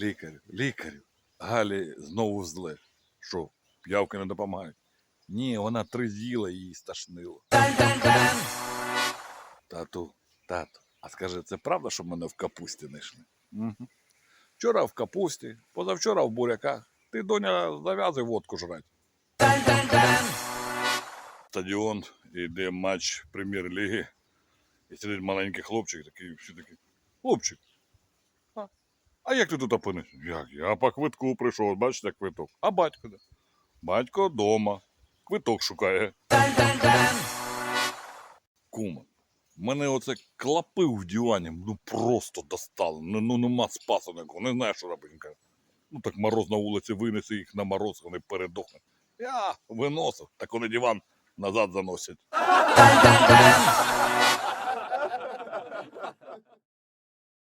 Лікарю, лікарю. Галі знову зле. Що, п'явки не допомагають? Ні, вона три з'їла і її стошнило. Тату, тату, а скажи, це правда, що мене в капусті знайшли? Угу. Вчора в капусті, позавчора в буряках. Ти, доня, зав'язуй водку жрать. Стадіон, іде матч прем'єр-ліги. І сидить маленький хлопчик, такий, всі такі. Хлопчик. А, як ти тут опинився? Як? Я по квитку прийшов, бачите, квиток. А батько де? Батько вдома. Квиток шукає. Кума. Мене оце клапи в дивані, ну просто достали. Ну, ну нема спасу не знаю, що робити. Ну так мороз на вулиці винеси їх на мороз, вони передохнуть. Я виносив, так вони диван назад заносять.